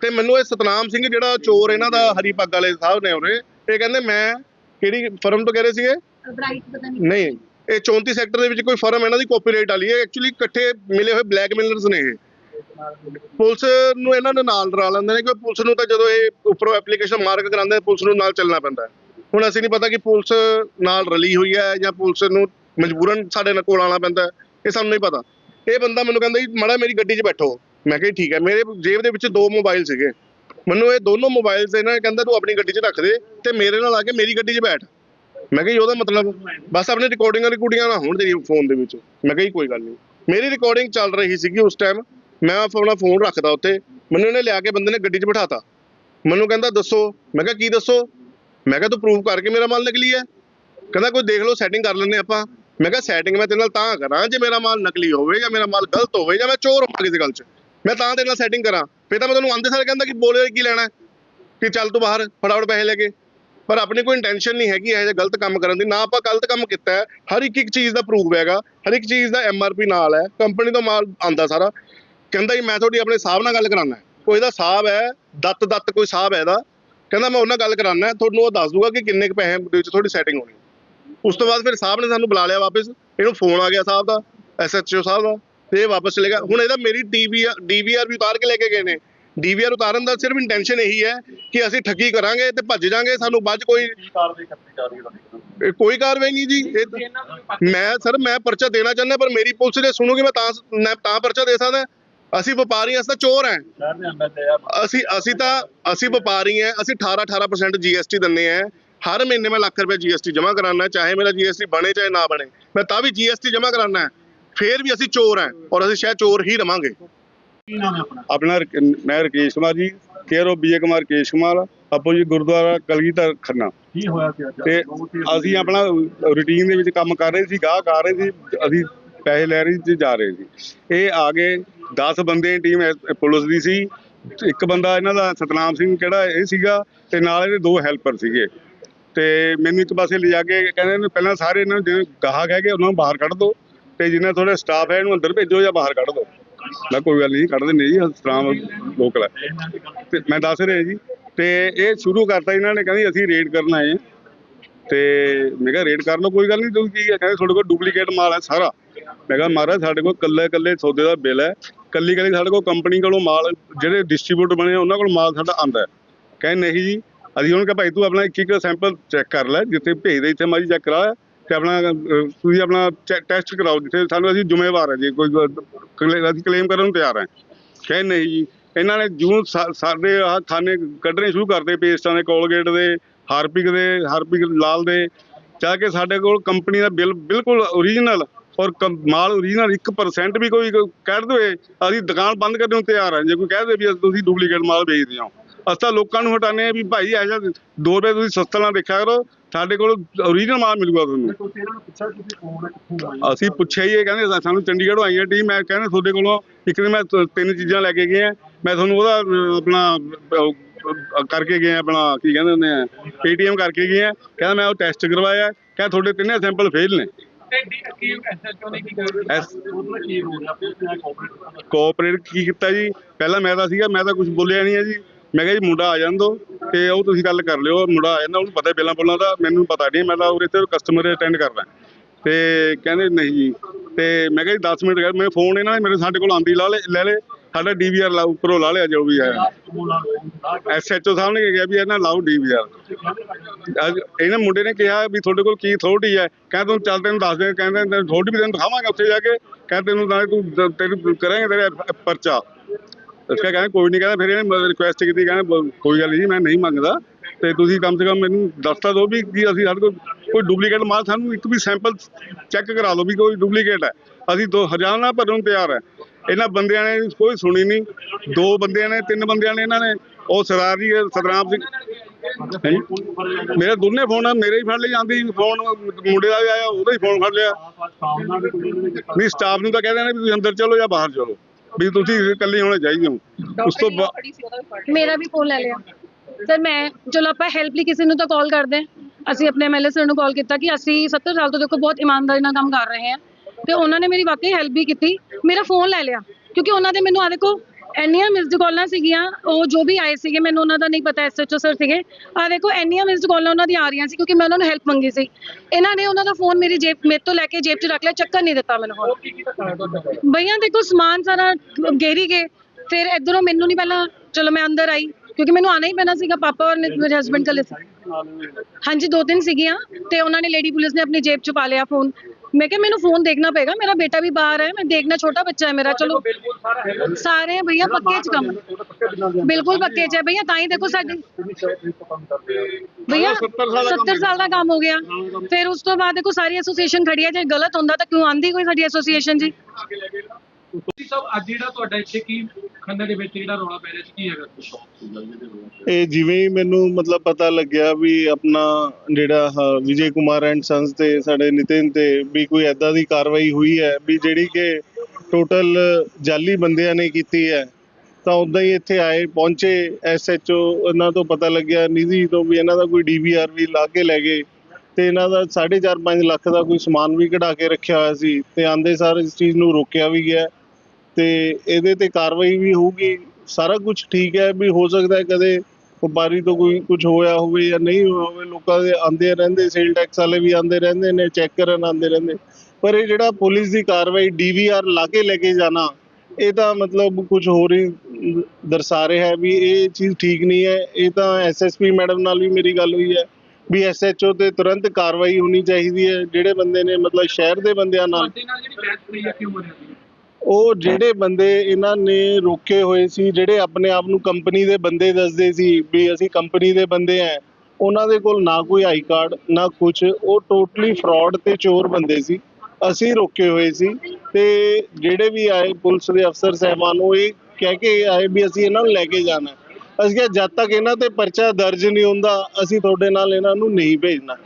ਤੇ ਮੈਨੂੰ ਇਹ ਸਤਨਾਮ ਸਿੰਘ ਜਿਹੜਾ ਚੋਰ ਇਹਨਾਂ ਦਾ ਹਰੀ ਪੱਗ ਵਾਲੇ ਸਾਹਿਬ ਨੇ ਉਰੇ ਇਹ ਕਹਿੰਦੇ ਮੈਂ ਕਿਹੜੀ ਫਰਮ ਤੋਂ ਕਹਿ ਰਹੇ ਸੀਗੇ? ਬ੍ਰਾਈਟ ਪਤਾ ਨਹੀਂ ਨਹੀਂ ਇਹ 34 ਸੈਕਟਰ ਦੇ ਵਿੱਚ ਕੋਈ ਫਰਮ ਇਹਨਾਂ ਦੀ ਕਾਪੀਰਾਈਟ ਵਾਲੀ ਹੈ। ਐਕਚੁਅਲੀ ਇਕੱਠੇ ਮਿਲੇ ਹੋਏ ਬਲੈਕਮੇਲਰਸ ਨੇ ਇਹ। ਪੁਲਿਸ ਨੂੰ ਇਹਨਾਂ ਦੇ ਨਾਲ ਡਰਾ ਲੈਂਦੇ ਨੇ ਕਿ ਪੁਲਿਸ ਨੂੰ ਤਾਂ ਜਦੋਂ ਇਹ ਉੱਪਰੋਂ ਐਪਲੀਕੇਸ਼ਨ ਮਾਰਕ ਕਰਾਉਂਦੇ ਨੇ, ਪੁਲਿਸ ਨੂੰ ਨਾਲ ਚੱਲਣਾ ਪੈਂਦਾ ਹੁਣ ਅਸੀਂ ਨਹੀਂ ਪਤਾ ਕਿ ਪੁਲਿਸ ਨਾਲ ਰਲੀ ਹੋਈ ਹੈ ਜਾਂ ਪੁਲਿਸ ਨੂੰ ਮਜਬੂਰਨ ਸਾਡੇ ਨਾਲ ਕੋਲ ਆਉਣਾ ਪੈਂਦਾ ਇਹ ਸਾਨੂੰ ਨਹੀਂ ਪਤਾ। ਇਹ ਬੰਦਾ ਮੈਨੂੰ ਕਹਿੰਦਾ ਜੀ, ਮੜਾ, ਮੇਰੀ ਗੱਡੀ 'ਚ ਬੈਠੋ। ਮੈਂ ਕਿਹਾ ਠੀਕ ਹੈ। ਮੇਰੇ ਜੇਬ ਦੇ ਵਿੱਚ ਦੋ ਮੋਬਾਈਲ ਸੀਗੇ। ਮੈਨੂੰ ਇਹ ਦੋਨੋਂ ਮੋਬਾਈਲਸ ਇਹਨਾਂ ਨੇ ਕਹਿੰਦਾ, ਤੂੰ ਆਪਣੀ ਗੱਡੀ 'ਚ ਰੱਖ ਦੇ ਤੇ ਮੇਰੇ ਨਾਲ ਆ ਕੇ ਮੇਰੀ ਗੱਡੀ 'ਚ ਬੈਠ। ਮੈਂ ਕਿਹਾ ਉਹਦਾ ਮਤਲਬ ਬਸ ਆਪਣੇ ਰਿਕਾਰਡਿੰਗਾਂ ਰਿਕਾਰਡਿੰਗਾਂ ਨਾ ਹੋਣ ਤੇਰੀ ਫੋਨ ਦੇ ਵਿੱਚ। ਮੈਂ ਕਿਹਾ ਕੋਈ ਗੱਲ ਨਹੀਂ। ਮੇਰੀ ਰਿਕਾਰਡਿੰਗ ਚੱਲ ਰਹੀ ਸੀਗੀ ਉਸ ਟਾਈਮ ਮੈਂ ਆਪਣਾ ਫੋਨ ਰੱਖਦਾ ਉੱਤੇ। ਮੈਨੂੰ ਇਹਨੇ ਲਿਆ ਕੇ ਬੰਦੇ ਨੇ ਗੱਡੀ 'ਚ ਬਿਠਾਤਾ। ਮੈਨੂੰ ਕਹਿੰਦਾ, ਦੱਸੋ। ਮੈਂ ਕਿਹਾ, ਕੀ ਦੱਸੋ? ਮੈਂ ਕਿਹਾ, ਤੂੰ ਪ੍ਰੂਫ ਕਰਕੇ ਮੇਰਾ ਮਾਲ ਨਕਲੀ ਹੈ? ਕਹਿੰਦਾ, ਕੋਈ ਦੇਖ ਲਓ ਸੈਟਿੰਗ ਕਰ ਲੈਂਦੇ ਆਪਾਂ। ਮੈਂ ਕਿਹਾ ਸੈਟਿੰਗ ਮੈਂ ਤੇਰੇ ਨਾਲ ਤਾਂ ਕਰਾਂ, ਜੇ ਮੇਰਾ ਮਾਲ ਨਕਲੀ ਹੋਵੇ ਜਾਂ ਮੇਰਾ ਮਾਲ ਗਲਤ ਹੋਵੇ ਜਾਂ ਮੈਂ ਚੋਰ ਹੋਵਾਂ ਕਿਸੇ ਗੱਲ 'ਚ। ਮੈਂ ਤਾਂ ਤੇਰੇ ਨਾਲ ਸੈਟਿੰਗ ਕਰਾਂ। ਫਿਰ ਤਾਂ ਮੈਂ ਤੈਨੂੰ ਆਂਦੇ ਸਾਰੇ ਕਹਿੰਦਾ ਕਿ ਬੋਲੇ ਕੀ ਲੈਣਾ ਕਿ ਚੱਲ ਤੂੰ ਬਾਹਰ, ਫਟਾਫਟ ਪੈਸੇ ਲੈ ਕੇ। ਪਰ ਆਪਣੀ ਕੋਈ ਇੰਟੈਂਸ਼ਨ ਨਹੀਂ ਹੈਗੀ, ਇਹ ਜਿਹਾ ਗਲਤ ਕੰਮ ਕਰਨ ਦੀ। ਨਾ ਆਪਾਂ ਗਲਤ ਕੰਮ ਕੀਤਾ ਹੈ। ਹਰ ਇੱਕ ਇੱਕ ਚੀਜ਼ ਦਾ ਪ੍ਰੂਫ ਹੈਗਾ। ਹਰ ਇੱਕ ਚੀਜ਼ ਦਾ ਐਮਆਰਪੀ ਨਾਲ ਹੈ। ਕੰਪਨੀ ਤੋਂ ਮਾਲ ਆਂਦਾ ਸਾਰਾ। ਕਹਿੰਦਾ ਜੀ ਮੈਂ ਤੁਹਾਡੀ ਆਪਣੇ ਸਾਹਿਬ ਨਾਲ ਗੱਲ ਕਰਾਨਾ ਹੈ। ਕੋਈ ਇਹਦਾ ਸਾਹਿਬ ਹੈ ਦੱਤ ਦੱਤ ਕੋਈ ਸਾਹਿਬ ਹੈ ਇਹਦਾ। ਕਹਿੰਦਾ ਮੈਂ ਉਹਨਾਂ ਨਾਲ ਗੱਲ ਕਰਾਨਾ ਹੈ ਤੁਹਾਨੂੰ ਉਹ ਦੱਸ ਦੂਗਾ ਕਿ ਕਿੰਨੇ ਕੁ ਪੈਸੇ ਦੇ ਵਿੱਚ ਤੁਹਾਡੀ ਸੈਟਿੰਗ ਹੋਣੀ ਉਸ ਤੋਂ ਬਾਅਦ ਫਿਰ ਸਾਹਿਬ ਨੇ ਸਾਨੂੰ ਬੁਲਾ ਲਿਆ ਵਾਪਸ। ਇਹਨੂੰ ਫੋਨ ਆ ਗਿਆ ਸਾਹਿਬ ਦਾ ਐਸਐਚਓ ਸਾਹਿਬ ਦਾ। ਤੇ ਵਾਪਸ ਚਲੇ ਗਿਆ। ਹੁਣ ਇਹਦਾ ਮੇਰੀ ਡੀਵੀਆਰ ਡੀਵੀਆਰ ਵੀ ਉਤਾਰ ਕੇ ਲੈ ਕੇ ਗਏ ਨੇ। ਡੀਵੀਆਰ ਉਤਾਰਨ ਦਾ ਸਿਰਫ ਇੰਟੈਂਸ਼ਨ ਇਹੀ ਹੈ ਕਿ ਅਸੀਂ ਠੱਗੀ ਕਰਾਂਗੇ ਤੇ ਭੱਜ ਜਾਾਂਗੇ। ਸਾਨੂੰ ਬਾਅਦ ਕੋਈ ਕੋਈ ਕਾਰਵਾਈ ਨਹੀਂ ਜੀ। ਮੈਂ ਸਰ ਮੈਂ ਪਰਚਾ ਦੇਣਾ ਚਾਹੁੰਦਾ ਪਰ ਮੇਰੀ ਪੁਲਿਸ ਜੇ ਸੁਣੂਗੀ ਮੈਂ ਤਾਂ ਮੈਂ ਤਾਂ ਪਰਚਾ ਦੇ ਸਕਦਾ। ਅਸੀਂ ਵਪਾਰੀ ਅਸੀਂ ਤਾਂ ਚੋਰ ਹਾਂ। ਅਸੀਂ ਅਸੀਂ ਤਾਂ ਅਸੀਂ ਵਪਾਰੀ ਹਾਂ ਅਸੀਂ 18 18% ਜੀਐਸਟੀ ਦਿੰਨੇ ਆ ਹਰ ਮਹੀਨੇ ਮੈਂ ਲੱਖ ਰੁਪਏ ਜੀਐਸਟੀ ਜਮ੍ਹਾਂ ਕਰਾਉਣਾ ਚਾਹੇ ਮੇਰਾ ਜੀਐਸਟੀ ਬਣੇ ਚਾਹੇ ਨਾ ਬਣੇ। ਮੈਂ ਤਾਂ ਵੀ ਜੀਐਸਟੀ ਜਮ੍ਹਾਂ ਕਰਾਉਣਾ ਹੈ। ਫੇਰ ਵੀ ਅਸੀਂ ਚੋਰ ਹਾਂ ਔਰ ਅਸੀਂ ਸ਼ਾਇਦ ਚੋਰ ਹੀ ਰਵਾਂਗੇ। ਆਪਣਾ? ਮੈਂ Rakesh Kumar ji care of BA Kumar ਕੇਸ਼ ਕੁਮਾਰ ਆਪੋ ਜੀ ਗੁਰਦੁਆਰਾ ਕਲਗੀਧਰ ਖੰਨਾ। ਕੀ ਹੋਇਆ ਸੀ ਤੇ ਅਸੀਂ ਆਪਣਾ ਰੂਟੀਨ ਦੇ ਵਿੱਚ ਕੰਮ ਕਰ ਰਹੇ ਸੀ ਗਾਹਕ ਆ ਰਹੇ ਸੀ ਅਸੀਂ ਪੈਸੇ ਲੈ ਰਹੇ ਸੀ ਜਾ ਰਹੇ ਸੀ। ਇਹ ਆ ਗਏ 10 ਬੰਦੇ ਟੀਮ ਪੁਲਿਸ ਦੀ ਸੀ। ਇੱਕ ਬੰਦਾ ਇਹਨਾਂ ਦਾ ਸਤਨਾਮ ਸਿੰਘ ਕਿਹੜਾ ਇਹ ਸੀਗਾ ਤੇ ਨਾਲ ਇਹਦੇ ਦੋ ਹੈਲਪਰ ਸੀਗੇ। ਤੇ ਮੈਨੂੰ ਇੱਕ ਪਾਸੇ ਲਿਜਾ ਕੇ ਕਹਿੰਦੇ ਨੇ ਪਹਿਲਾਂ ਸਾਰੇ ਇਹਨਾਂ ਨੂੰ ਜਿਹੜੇ ਗਾਹਕ ਹੈਗੇ ਉਹਨਾਂ ਨੂੰ ਬਾਹਰ ਕੱਢ ਦਿਓ ਤੇ ਜਿੰਨਾ ਥੋੜੇ ਸਟਾਫ ਹੈ ਇਹਨੂੰ ਅੰਦਰ ਭੇਜੋ ਜਾਂ ਬਾਹਰ ਕੱਢ ਦਿਓ ਮੈਂ ਕੋਈ ਗੱਲ ਨਹੀਂ, ਕੱਢ ਦਿੰਦੇ ਜੀ ਸਤਨਾਮ ਲੋਕਲ ਹੈ। ਤੇ ਮੈਂ ਦੱਸ ਰਿਹਾ ਜੀ, ਤੇ ਇਹ ਸ਼ੁਰੂ ਕਰਤਾ ਇਹਨਾਂ ਨੇ, ਕਹਿੰਦੇ ਅਸੀਂ ਰੇਡ ਕਰਨ ਆਏ ਹਾਂ। ਤੇ ਮੈਂ ਕਿਹਾ ਰੇਡ ਕਰ ਲਓ, ਕੋਈ ਗੱਲ ਨਹੀਂ, ਤੁਸੀਂ ਕੀ ਕਹਿੰਦੇ ਤੁਹਾਡੇ ਕੋਲ ਡੁਪਲੀਕੇਟ ਮਾਲ ਹੈ ਸਾਰਾ। ਮੈਂ ਕਿਹਾ ਮਹਾਰਾਜ ਸਾਡੇ ਕੋਲ ਕੱਲੇ ਕੱਲੇ ਸੌਦੇ ਦਾ ਬਿੱਲ ਹੈ। ਕੱਲੀ ਕੱਲੀ ਸਾਡੇ ਕੋਲ ਕੰਪਨੀ ਕੋਲੋਂ ਮਾਲ ਜਿਹੜੇ ਡਿਸਟ੍ਰੀਬਿਊਟਰ ਬਣੇ ਆ, ਉਹਨਾਂ ਕੋਲ ਮਾਲ ਸਾਡਾ ਆਂਦਾ ਕਹਿੰਦੇ ਨਹੀਂ ਜੀ ਅਸੀਂ ਉਹਨਾਂ ਕਿਹਾ ਭਾਈ ਤੂੰ ਆਪਣਾ ਇੱਕ ਇੱਕ ਸੈਂਪਲ ਚੈੱਕ ਕਰ ਲੈ ਜਿੱਥੇ ਭੇਜਦੇ ਇੱਥੇ ਮਾਜੀ ਚੈੱਕ ਕਰਾ ਤੇ ਆਪਣਾ ਤੁਸੀਂ ਆਪਣਾ ਟੈਸਟ ਕਰਾਓ ਜਿੱਥੇ ਸਾਨੂੰ ਅਸੀਂ ਜ਼ਿੰਮੇਵਾਰ ਹੈ ਜੀ ਕੋਈ ਅਸੀਂ ਕਲੇਮ ਕਰਨ ਨੂੰ ਤਿਆਰ ਹਾਂ। ਕਹਿੰਦੇ ਨਹੀਂ ਜੀ ਇਹਨਾਂ ਨੇ ਜੂਨ ਸਾਡੇ ਆਹ ਖਾਨੇ ਕੱਢਣੇ ਸ਼ੁਰੂ ਕਰਦੇ ਪੇਸਟਾਂ ਦੇ ਕੋਲਗੇਟ ਦੇ ਹਾਰਪਿਕ ਦੇ ਹਾਰਪਿਕ ਲਾਲ ਦੇ ਚਾਹ ਕੇ ਸਾਡੇ ਕੋਲ ਕੰਪਨੀ ਦਾ ਬਿੱਲ ਬਿਲਕੁਲ ਓਰੀਜਨਲ ਔਰ ਕੰ- ਮਾਲ ਓਰੀਜਨਲ 1% ਵੀ ਕੋਈ ਕਹਿ ਦੇਵੇ ਅਸੀਂ ਦੁਕਾਨ ਬੰਦ ਕਰਨ ਨੂੰ ਤਿਆਰ ਹਾਂ ਜੇ ਕੋਈ ਕਹਿ ਦੇ ਵੀ ਅਸੀਂ ਤੁਸੀਂ ਡੁਪਲੀਕੇਟ ਮਾਲ ਵੇਚਦੇ ਹੋ ਅਸੀਂ ਤਾਂ ਲੋਕਾਂ ਨੂੰ ਹਟਾਉਂਦੇ ਆ ਵੀ ਭਾਈ ਜਿਹਾ 2 ਰੁਪਏ ਤੁਸੀਂ ਸਸਤਾ ਨਾ ਦੇਖਿਆ ਕਰੋ ਸਾਡੇ ਕੋਲ ਓਰੀਜਨਲ ਮਾਲ ਮਿਲੂਗਾ ਤੁਹਾਨੂੰ। ਤੁਸੀਂ ਇਹਨਾਂ ਨੂੰ ਪੁੱਛਿਆ ਤੁਸੀਂ ਕੌਣ ਹੈ ਕਿੱਥੋਂ ਆਏ ਅਸੀਂ ਪੁੱਛਿਆ ਹੀ ਇਹ ਕਹਿੰਦੇ ਸਾ- ਸਾਨੂੰ ਚੰਡੀਗੜ੍ਹੋਂ ਆਈਆਂ ਟੀਮ ਮੈਂ ਕਹਿੰਦਾ ਤੁਹਾਡੇ ਕੋਲੋਂ ਇੱਕ ਦਿਨ ਮੈਂ ਤ- ਤਿੰਨ ਚੀਜ਼ਾਂ ਲੈ ਕੇ ਗਿਆ। ਮੈਂ ਤੁਹਾਨੂੰ ਉਹਦਾ ਅਹ, ਆਪਣਾ ਅਹ, ਅਹ, ਕਰਕੇ ਗਏ ਆਪਣਾ ਕੀ ਕਹਿੰਦੇ ਹੁੰਦੇ ਆ ਪੇਟੀਐਮ ਕਰਕੇ ਗਏ ਆ ਕਹਿੰਦਾ ਮੈਂ ਉਹ ਟੈਸਟ ਕਰਵਾਇਆ। ਕਹਿੰਦਾ ਤੁਹਾਡੇ ਤਿੰਨੇ ਸੈਂਪਲ ਫੇਲ ਨੇ। ਐਸ ਕੀ ਕੋਆਪਰੇਟ ਕੀ ਕੀਤਾ ਜੀ? ਪਹਿਲਾਂ ਮੈਂ ਤਾਂ ਸੀਗਾ, ਮੈਂ ਤਾਂ ਕੁਝ ਬੋਲਿਆ ਨਹੀਂ ਹੈ ਜੀ। ਮੈਂ ਕਿਹਾ ਜੀ, ਮੁੰਡਾ ਆ ਜਾਣ ਦੋ ਤੇ ਉਹ ਤੁਸੀਂ ਗੱਲ ਕਰ ਲਿਓ, ਮੁੰਡਾ ਆ ਜਾਂਦਾ, ਉਹਨੂੰ ਪਤਾ ਬਿੱਲਾਂ ਬੁੱਲਾਂ ਦਾ, ਮੈਨੂੰ ਪਤਾ ਨਹੀਂ, ਮੈਂ ਤਾਂ ਉਰੇ ਤੇ ਕਸਟਮਰ ਅਟੈਂਡ ਕਰਦਾ ਤੇ ਕਹਿੰਦੇ, ਨਹੀਂ ਜੀ। ਤੇ ਮੈਂ ਕਿਹਾ ਜੀ 10 ਮਿੰਟ ਕਰ ਮੈਂ ਫੋਨ ਇਹਨਾਂ ਨੇ ਮੇਰੇ ਸਾਡੇ ਕੋਲ ਆਂਦੀ ਲਾ ਲੈ ਲੈ ਲੈ। ਸਾਡਾ ਡੀਵੀਆਰ ਲਾ ਉੱਪਰੋਂ ਲਾ ਲਿਆ ਜੋ ਵੀ ਹੈ। ਐਸਐਚਓ ਸਾਹਿਬ ਨੇ ਕਿਹਾ ਵੀ ਇਹਨਾਂ ਲਾਓ ਡੀਵੀਆਰ ਅੱਜ ਇਹਨਾਂ ਮੁੰਡੇ ਨੇ ਕਿਹਾ ਵੀ ਤੁਹਾਡੇ ਕੋਲ ਕੀ ਅਥਾਰਟੀ ਹੈ। ਕਹਿੰਦਾ ਤੂੰ ਚੱਲ ਤੈਨੂੰ ਦੱਸ ਦੇ, ਕਹਿੰਦਾ ਅਥਾਰਟੀ ਵੀ ਤੈਨੂੰ ਦਿਖਾਵਾਂਗੇ ਉੱਥੇ ਜਾ ਕੇ। ਕਹਿੰਦਾ ਤੈਨੂੰ ਨਾਲੇ ਤੂੰ ਦ- ਕਰਾਂਗੇ ਤੇਰੇ ਪਰਚਾ। ਇਸ ਕਰਕੇ ਕੋਈ ਨਹੀਂ ਕਹਿੰਦਾ ਫਿਰ ਇਹਨੇ ਰਿਕੁਐਸਟ ਕੀਤੀ, ਕਹਿੰਦੇ ਕੋਈ ਗੱਲ ਨਹੀਂ ਮੈਂ ਨਹੀਂ ਮੰਗਦਾ। ਤੇ ਤੁਸੀਂ ਕਮ ਸੇ ਕਮ ਮੈਨੂੰ ਦੱਸ ਤਾਂ ਦਿਓ ਵੀ ਕੀ ਅਸੀਂ ਸਾਡੇ ਕੋਲ ਕੋਈ ਡੁਪਲੀਕੇਟ ਮਾਲ ਸਾਨੂੰ ਇੱਕ ਵੀ ਸੈਂਪਲ ਚੈੱਕ ਕਰਾ ਲਓ ਵੀ ਕੋਈ ਡੁਪਲੀਕੇਟ ਹੈ। ਅਸੀਂ ਦੋ, ਹਜ਼ਾਰ ਨਾਲ ਭਰਨ ਨੂੰ ਤਿਆਰ ਹੈ। ਇਹਨਾਂ ਬੰਦਿਆਂ ਨੇ ਕੋਈ ਸੁਣੀ ਨਹੀਂ। ਦੋ ਬੰਦਿਆਂ ਨੇ ਤਿੰਨ ਬੰਦਿਆਂ ਨੇ ਇਹਨਾਂ ਨੇ। ਉਹ ਸਰਦਾਰ ਜੀ ਸਤਰਾਮ ਸਿੰਘ? ਮੇਰੇ ਦੋਨੇ ਫੋਨ ਆ ਮੇਰੇ ਹੀ ਫੜ ਲਈ ਜਾਂਦੀ ਫੋਨ ਮੁੰਡੇ ਦਾ ਵੀ ਆਇਆ ਉਹਦਾ ਹੀ ਫੋਨ ਫੜ ਲਿਆ। ਨਹੀਂ ਸਟਾਫ ਨੂੰ ਤਾਂ ਕਹਿੰਦੇ ਨੇ ਵੀ ਤੁਸੀਂ ਅੰਦਰ ਚਲੋ ਜਾਂ ਬਾਹਰ ਚਲੋ। ਵੀ ਤੁਸੀਂ ਇਕੱਲੇ ਹੋਣੇ ਚਾਹੀਦੇ ਹੋ। ਉਸ ਤੋਂ ਬਾਅਦ ਮੇਰਾ ਵੀ ਫੋਨ ਲੈ ਲਿਆ। ਸਰ ਮੈਂ ਚਲੋ ਆਪਾਂ ਹੈਲਪ ਲਈ ਕਿਸੇ ਨੂੰ ਤਾਂ ਕਾਲ ਕਰਦੇ ਹਾਂ। ਅਸੀਂ ਆਪਣੇ ਐਮਐਲਏ ਸਰ ਨੂੰ ਕਾਲ ਕੀਤਾ ਕਿ ਅਸੀਂ 70 ਸਾਲ ਤੋਂ ਦੇਖੋ ਬਹੁਤ ਇਮਾਨਦਾਰੀ ਨਾਲ ਕੰਮ ਕਰ ਰਹੇ ਹਾਂ। ਤੇ ਉਹਨਾਂ ਨੇ ਮੇਰੀ ਵਾਕਈ ਹੈਲਪ ਵੀ ਕੀਤੀ। ਮੇਰਾ ਫੋਨ ਲੈ ਲਿਆ, ਕਿਉਂਕਿ ਉਹਨਾਂ ਦੇ ਮੈਨੂੰ ਆ ਦੇਖੋ, ਇੰਨੀਆਂ ਮਿਸਡ ਕਾਲਾਂ ਸੀਗੀਆਂ, ਉਹ ਜੋ ਵੀ ਆਏ ਸੀਗੇ, ਮੈਨੂੰ ਉਹਨਾਂ ਦਾ ਨਹੀਂ ਪਤਾ ਐਸਐਚਓ ਸਰ ਸੀਗੇ। ਆ ਦੇਖੋ, ਇੰਨੀਆਂ ਮਿਸਡ ਕਾਲਾਂ ਉਹਨਾਂ ਦੀਆਂ ਆ ਰਹੀਆਂ ਸੀ, ਕਿਉਂਕਿ ਮੈਂ ਉਹਨਾਂ ਨੂੰ ਹੈਲਪ ਮੰਗੀ ਸੀ। ਇਹਨਾਂ ਨੇ ਉਹਨਾਂ ਦਾ ਫੋਨ ਮੇਰੀ ਜੇਬ, ਮੇਰੇ ਤੋਂ ਲੈ ਕੇ ਜੇਬ 'ਚ ਰੱਖ ਲਿਆ, ਚੱਕਰ ਨਹੀਂ ਦਿੱਤਾ ਮੈਨੂੰ ਹੋਰ। ਭਈਆ ਦੇਖੋ, ਸਮਾਨ ਸਾਰਾ ਗੇਰੀ ਗਏ। ਫਿਰ ਇਧਰੋਂ ਮੈਨੂੰ ਨਹੀਂ ਪਹਿਲਾਂ, ਚਲੋ, ਮੈਂ ਅੰਦਰ ਆਈ, ਕਿਉਂਕਿ ਮੈਨੂੰ ਆਣਾ ਹੀ ਪੈਣਾ ਸੀਗਾ, ਪਾਪਾ ਔਰ ਮੇਰੇ ਹਸਬੰਡ ਕੱਲੇ ਹਾਂਜੀ, ਦੋ ਤਿੰਨ ਸੀਗੀਆਂ, ਤੇ ਉਹਨਾਂ ਨੇ ਲੇਡੀ ਪੁਲਿਸ ਨੇ ਆਪਣੀ ਜੇਬ 'ਚ ਪਾ ਲਿਆ ਫੋਨ ਮੈਂ ਕਿਹਾ ਮੈਨੂੰ ਫੋਨ ਦੇਖਣਾ ਪਏਗਾ ਮੇਰਾ ਬੇਟਾ ਵੀ ਬਾਹਰ ਹੈ ਮੈਂ ਦੇਖਣਾ ਛੋਟਾ ਬੱਚਾ ਹੈ ਮੇਰਾ ਚਲੋ। ਸਾਰੇ ਭਈਆ ਪੱਕੇ 'ਚ ਕੰਮ। ਬਿਲਕੁਲ ਪੱਕੇ 'ਚ ਹੈ ਭਈਆ ਤਾਂ ਹੀ ਦੇਖੋ ਸਾਡੀ। ਭਈਆ 70 ਸਾਲ ਦਾ ਕੰਮ ਹੋ। ਗਿਆ। ਫਿਰ ਉਸ ਤੋਂ ਬਾਅਦ ਦੇਖੋ ਸਾਰੀ ਐਸੋਸੀਏਸ਼ਨ ਖੜੀ ਹੈ ਜੇ ਗਲਤ ਹੁੰਦਾ ਤਾਂ ਕਿਉਂ ਆਂਦੀ ਕੋਈ ਸਾਡੀ ਐਸੋਸੀਏਸ਼ਨ ਜੀ? ਤੁਸੀਂ ਸਭ ਅੱਜ ਜਿਹੜਾ ਤੁਹਾਡਾ ਇੱਥੇ ਕੀ ਖੰਨੇ ਦੇ ਵਿੱਚ ਜਿਹੜਾ ਰੌਲਾ ਪੈ ਰਿਹਾ ਸੀ, ਕੀ ਹੈਗਾ? ਇਹ ਜਿਵੇਂ ਹੀ ਮੈਨੂੰ ਮਤਲਬ ਪਤਾ ਲੱਗਿਆ ਵੀ ਆਪਣਾ ਜਿਹੜਾ ਆਹ ਵਿਜੇ ਕੁਮਾਰ ਐਂਡ ਸੰਸ ਤੇ ਸਾਡੇ ਨਿਤਿਨ ਤੇ ਵੀ ਕੋਈ ਐਦਾਂ ਦੀ ਕਾਰਵਾਈ ਹੋਈ ਹੈ ਵੀ ਜਿਹੜੀ ਕਿ ਟੋਟਲ ਜਾਲੀ ਬੰਦਿਆਂ ਨੇ ਕੀਤੀ ਹੈ, ਤਾਂ ਉਦਾਂ ਹੀ ਇੱਥੇ ਆਏ, ਪਹੁੰਚੇ ਐਸਐਚਓ ਇਹਨਾਂ ਤੋਂ ਪਤਾ ਲੱਗਿਆ, ਨਿਧੀ ਤੋਂ ਵੀ ਇਹਨਾਂ ਦਾ ਕੋਈ ਡੀਵੀਆਰ ਵੀ ਲਾ ਕੇ ਲੈ ਗਏ, ਤੇ ਇਹਨਾਂ ਦਾ 4.5 5 ਲੱਖ ਦਾ ਕੋਈ ਸਮਾਨ ਵੀ ਕਢਾ ਕੇ ਰੱਖਿਆ ਹੋਇਆ ਸੀ, ਤੇ ਆਂਦੇ ਸਾਰ ਇਸ ਚੀਜ਼ ਨੂੰ ਰੋਕਿਆ ਵੀ ਗਿਆ। ਤੇ ਇਹਦੇ ਤੇ ਕਾਰਵਾਈ ਵੀ ਹੋਊਗੀ। ਸਾਰਾ ਕੁਝ ਠੀਕ ਹੈ ਵੀ ਹੋ ਸਕਦਾ ਹੈ ਕਦੇ ਵਪਾਰੀ ਤੋਂ ਕੋਈ ਕੁਝ ਹੋਇਆ ਹੋਵੇ ਜਾਂ ਨਹੀਂ ਹੋਇਆ ਹੋਵੇ, ਲੋਕਾਂ ਦੇ ਆਂਦੇ ਰਹਿੰਦੇ ਸੇਲ ਟੈਕਸ ਵਾਲੇ ਵੀ ਆਂਦੇ ਰਹਿੰਦੇ ਨੇ ਚੈੱਕ ਕਰਨ ਆਂਦੇ ਰਹਿੰਦੇ। ਪਰ ਇਹ ਜਿਹੜਾ ਪੁਲਿਸ ਦੀ ਕਾਰਵਾਈ ਡੀਵੀਆਰ ਲਾ ਕੇ ਲੈ ਕੇ ਜਾਣਾ, ਇਹ ਤਾਂ ਮਤਲਬ ਕੁਝ ਹੋਰ ਹੀ ਦਰਸਾ ਰਿਹਾ ਹੈ ਵੀ ਇਹ ਚੀਜ਼ ਠੀਕ ਨਹੀਂ ਹੈ। ਇਹ ਤਾਂ ਐਸਐਸਪੀ ਮੈਡਮ ਨਾਲ ਵੀ ਮੇਰੀ ਗੱਲ ਹੋਈ ਹੈ ਵੀ ਐਸਐਚਓ ਤੇ ਤੁਰੰਤ ਕਾਰਵਾਈ ਹੋਣੀ ਚਾਹੀਦੀ ਹੈ। ਜਿਹੜੇ ਬੰਦੇ ਨੇ ਮਤਲਬ ਸ਼ਹਿਰ ਦੇ ਬੰਦਿਆਂ ਨਾਲ ਤੁਹਾਡੇ ਨਾਲ ਜਿਹੜੀ ਬਹਿਸ ਹੋਈ ਹੈ ਕਿਉਂ ਹੋ? ਰਿਹਾ ਸੀ ਉਹ ਜਿਹੜੇ ਬੰਦੇ ਇਹਨਾਂ ਨੇ ਰੋਕੇ ਹੋਏ ਸੀ, ਜਿਹੜੇ ਆਪਣੇ ਆਪ ਨੂੰ ਕੰਪਨੀ ਦੇ ਬੰਦੇ ਦੱਸਦੇ ਸੀ ਵੀ ਅਸੀਂ ਕੰਪਨੀ ਦੇ ਬੰਦੇ ਆ ਉਹਨਾਂ ਦੇ ਕੋਲ ਨਾ ਕੋਈ ਆਈ ਕਾਰਡ ਨਾ ਕੁਝ ਉਹ ਟੋਟਲੀ ਫਰਾਡ ਤੇ ਚੋਰ ਬੰਦੇ ਸੀ। ਅਸੀਂ ਰੋਕੇ ਹੋਏ ਸੀ ਤੇ ਜਿਹੜੇ ਵੀ ਆਏ ਪੁਲਿਸ ਦੇ ਅਫਸਰ, ਸਹਿਬਾਨ, ਉਹ ਇਹ ਕਹਿ ਕੇ ਆਏ ਵੀ ਅਸੀਂ ਇਹਨਾਂ ਨੂੰ ਲੈ ਕੇ ਜਾਣਾ ਅਸੀਂ ਕਿਹਾ, ਜਦ ਤੱਕ ਇਹਨਾਂ ਤੇ ਪਰਚਾ ਦਰਜ ਨਹੀਂ ਹੁੰਦਾ, ਅਸੀਂ ਤੁਹਾਡੇ ਨਾਲ ਇਹਨਾਂ ਨੂੰ ਨਹੀਂ ਭੇਜਣਾ।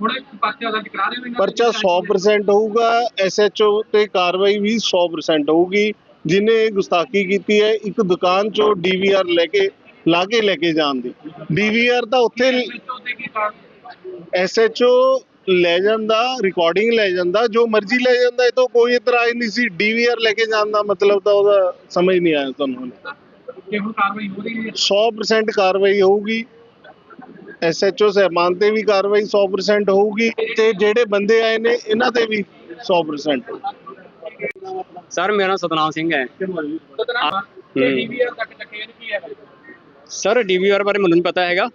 ਹੁਣ ਪਰਚਾ ਦਰਜ ਕਰਾ ਰਹੇ ਹੋ ਇਹਨਾਂ ਪਰਚਾ 100% ਹੋਊਗਾ ਐਸਐਚਓ ਤੇ ਕਾਰਵਾਈ ਵੀ 100% ਹੋਊਗੀ। ਜਿਨੇ ਗੁਸਤਾਖੀ ਕੀਤੀ ਹੈ ਇੱਕ ਦੁਕਾਨ ਚੋਂ ਡੀਵੀਆਰ ਲੈ ਕੇ ਲਾ ਕੇ ਲੈ ਕੇ ਜਾਣ ਦੀ। ਡੀਵੀਆਰ ਤਾਂ ਉੱਥੇ ਐਸਐਚਓ ਲੈ ਜਾਂਦਾ ਰਿਕਾਰਡਿੰਗ ਲੈ ਜਾਂਦਾ ਜੋ ਮਰਜ਼ੀ ਲੈ ਜਾਂਦਾ ਇਹ ਤਾਂ ਕੋਈ ਇਤਰਾਜ਼ ਨਹੀਂ ਸੀ। ਡੀਵੀਆਰ ਲੈ ਕੇ ਜਾਣ ਦਾ ਮਤਲਬ ਤਾਂ ਉਹਦਾ ਸਮਝ ਨਹੀਂ ਆਇਆ ਤੁਹਾਨੂੰ ਕਿ ਹੁਣ ਕਾਰਵਾਈ ਹੋ ਰਹੀ ਹੈ? 100% ਕਾਰਵਾਈ ਹੋਊਗੀ। ਐਸਐਚਓ ਸਹਿਬਾਨ ਤੇ ਵੀ ਕਾਰਵਾਈ 100% ਹੋਊਗੀ ਤੇ ਜਿਹੜੇ ਬੰਦੇ ਆਏ ਨੇ ਇਹਨਾਂ ਤੇ ਵੀ 100% ਸਰ ਮੇਰਾ ਨਾਮ ਸਤਨਾਮ ਸਿੰਘ ਹੈ। ਸਤਨਾਮ ਤੇ ਡੀਵੀਆਰ ਤੱਕ ਚੱਕੇ ਇਹਨੂੰ ਕੀ ਹੈ? ਸਰ ਡੀਵੀਆਰ ਬਾਰੇ ਮੈਨੂੰ ਨਹੀਂ ਪਤਾ ਹੈਗਾ।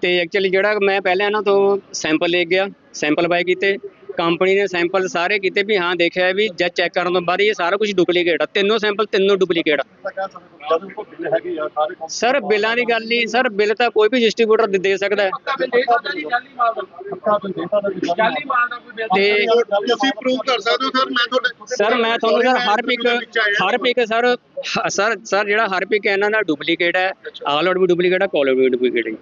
ਤੇ ਐਕਚੁਅਲੀ ਜਿਹੜਾ ਮੈਂ ਪਹਿਲਾਂ ਇਹਨਾਂ ਤੋਂ ਸੈਂਪਲ ਲੈ ਗਿਆ ਸੈਂਪਲ ਬਾਈ ਕੀਤੇ ਕੰਪਨੀ ਨੇ ਸੈਂਪਲ ਸਾਰੇ ਕੀਤੇ ਵੀ ਹਾਂ ਦੇਖਿਆ ਵੀ ਜਦ ਚੈੱਕ ਕਰਨ ਤੋਂ ਬਾਅਦ ਇਹ ਸਾਰਾ ਕੁਝ ਡੁਪਲੀਕੇਟ ਆ। ਤਿੰਨੋਂ ਸੈਂਪਲ ਤਿੰਨੋਂ ਡੁਪਲੀਕੇਟ ਆ। ਸਰ ਬਿੱਲਾਂ ਦੀ ਗੱਲ ਨਹੀਂ ਸਰ ਬਿੱਲ ਤਾਂ ਕੋਈ ਵੀ ਡਿਸਟ੍ਰੀਬਿਊਟਰ ਦੇ- ਦੇ ਸਕਦਾ ਹੈ। ਤੇ ਤੁਸੀਂ ਪ੍ਰੂਵ ਕਰ ਹੋ ਸਰ ਮੈਂ ਤੁਹਾਡੇ ਸਰ ਮੈਂ ਤੁਹਾਨੂੰ ਸਰ ਹਰ ਪਿਕ ਹਰ ਪਿਕ ਸਰ ਸਰ ਸਰ ਜਿਹੜਾ ਹਰ ਪਿਕ ਹੈ ਇਹਨਾਂ ਦਾ ਡੁਪਲੀਕੇਟ ਹੈ। ਆਲ ਆਊਟ ਵੀ ਡੁਪਲੀਕੇਟ ਹੈ ਕਾਲ ਆਊਟ ਵੀ ਡੁਪਲੀਕੇਟ ਹੈ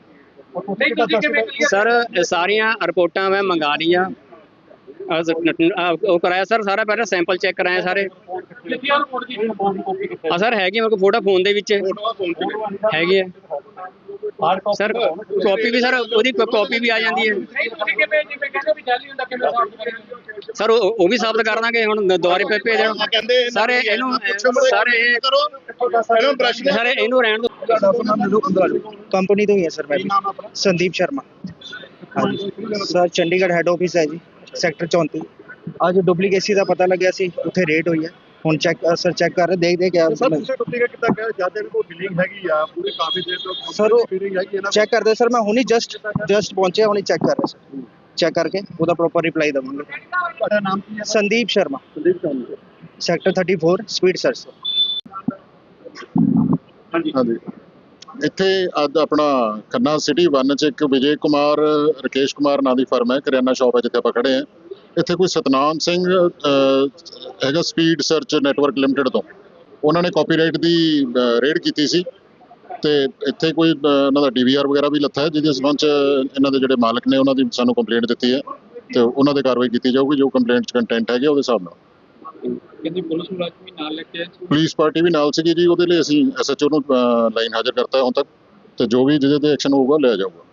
ਸਰ ਸਾਰੀਆਂ ਰਿਪੋਰਟਾਂ ਮੈਂ ਮੰਗਾ ਲਈਆਂ। ਉਹ ਕਰਾਇਆ ਸਰ ਸਾਰਾ ਪਹਿਲਾਂ ਸੈਂਪਲ ਚੈੱਕ ਕਰਾਇਆ ਸਾਰੇ। ਆ ਰਿਪੋਰਟ ਦੀ ਆ ਸਰ ਹੈਗੀ ਮੇਰੇ ਕੋਲ ਫੋਟੋ ਫੋਨ ਦੇ ਵਿੱਚ। ਹੈਗੀ ਹੈ ਸਰ ਕਾਪੀ ਵੀ ਸਰ ਉਹਦੀ ਕਾਪੀ ਵੀ ਆ ਜਾਂਦੀ ਹੈ। ਸਰ ਉਹ ਵੀ ਸਾਬਤ ਕਰ ਦਾਂਗੇ ਹੁਣ ਦੁਬਾਰੇ ਪੇ ਭੇਜ ਕਹਿੰਦੇ ਸਰ ਇਹਨੂੰ ਸਰ ਇਹ ਕਰੋ। ਇਹਨੂੰ ਪ੍ਰਸ਼ਨ ਸਰ ਇਹਨੂੰ ਰਹਿਣ ਦਿਓ। ਕੰਪਨੀ ਤੋਂ ਹੀ ਹੈ ਸਰ ਮੈਂ Sandeep Sharma. Sir Chandigarh head office ਹੈ ਜੀ। ਸੈਕਟਰ 34 ਅੱਜ ਡੁਪਲੀਕੇਸੀ ਦਾ ਪਤਾ ਲੱਗਿਆ ਸੀ ਉੱਥੇ ਰੇਡ ਹੋਈ ਹੈ। ਹੁਣ ਚੈੱਕ ਸਰ ਚੈੱਕ ਕਰ ਰਹੇ ਦੇਖਦੇ ਕਿਆ ਸਰ ਤੁਸੀਂ ਡੁਪਲੀਕੇਟ ਕਿੱਦਾਂ ਕਹਿ? ਜਦ ਇਹਨਾਂ ਕੋਲ ਬਿਲਿੰਗ ਹੈਗੀ ਆ ਪੂਰੀ ਕਾਫੀ ਦੇਰ ਤੋਂ Sir, ਉਹ- ਬਿਲਿੰਗ ਹੈਗੀ ਇਹਨਾਂ ਚੈੱਕ ਕਰਦੇ ਸਰ ਮੈਂ ਹੁਣੀ ਜਸਟ ਜਸਟ ਪਹੁੰਚਿਆ ਹੁਣੀ ਚੈੱਕ ਕਰ ਰਿਹਾ ਸਰ ਚੈੱਕ ਕਰਕੇ ਉਹਦਾ ਪ੍ਰੋਪਰ ਰਿਪਲਾਈ ਦਵਾਂਗੇ। ਤੁਹਾਡਾ ਨਾਮ ਕੀ ਹੈ? ਸੰਦੀਪ ਸ਼ਰਮਾ। ਸੰਦੀਪ ਚੌਂਕ ਸੈਕਟਰ 34 ਸਪੀਡ ਸਰਚ ਹਾਂਜੀ। ਇੱਥੇ ਅੱਜ ਆਪਣਾ ਖੰਨਾ ਸਿਟੀ ਵਨ ਚ ਇੱਕ ਵਿਜੇ ਕੁਮਾਰ ਰਕੇਸ਼ ਕੁਮਾਰ ਨਾਂ ਦੀ ਫਰਮ ਹੈ ਕਰਿਆਨਾ ਸ਼ਾਪ ਹੈ ਜਿੱਥੇ ਆਪਾਂ ਖੜੇ ਹਾਂ। ਇੱਥੇ ਕੋਈ ਸਤਨਾਮ ਸਿੰਘ ਹੈਗਾ ਸਪੀਡ ਸਰਚ ਨੈਟਵਰਕ ਲਿਮਟਿਡ ਤੋਂ। ਉਹਨਾਂ ਨੇ ਕਾਪੀਰਾਈਟ ਦੀ ਰੇਡ ਕੀਤੀ ਸੀ ਤੇ ਇੱਥੇ ਕੋਈ ਅਹ, ਇਹਨਾਂ ਦਾ ਡੀਵੀਆਰ ਵਗੈਰਾ ਵੀ ਲੱਥਾ ਹੈ ਜਿਹਦੇ ਸੰਬੰਧ ਚ ਇਹਨਾਂ ਦੇ ਜਿਹੜੇ ਮਾਲਕ ਨੇ ਉਹਨਾਂ ਦੀ ਸਾਨੂੰ ਕੰਪਲੇਂਟ ਦਿੱਤੀ ਹੈ ਤੇ ਉਹਨਾਂ ਦੇ ਕਾਰਵਾਈ ਕੀਤੀ ਜਾਊਗੀ ਜੋ ਕੰਪਲੇਂਟ ਚ ਕੰਟੈਂਟ ਹੈਗੇ ਉਹਦੇ ਹਿਸਾਬ ਨਾਲ। ਕਿੰਨੀ ਪੁਲਿਸ ਮੁਲਾਜ਼ਮ ਵੀ ਨਾਲ ਲੈ ਕੇ ਆਏ ਸੀ। ਪੁਲਿਸ ਪਾਰਟੀ ਵੀ ਨਾਲ ਸੀਗੀ ਜੀ, ਉਹਦੇ ਲਈ ਅਸੀਂ ਐਸਐਚਓ ਨੂੰ ਲਾਈਨ ਹਾਜ਼ਰ ਕਰਤਾ ਹੁਣ ਤੱਕ। ਤੇ ਜੋ ਵੀ ਜਿਹਦੇ ਤੇ ਐਕਸ਼ਨ ਹੋਊਗਾ, ਲਿਆ ਜਾਊਗਾ।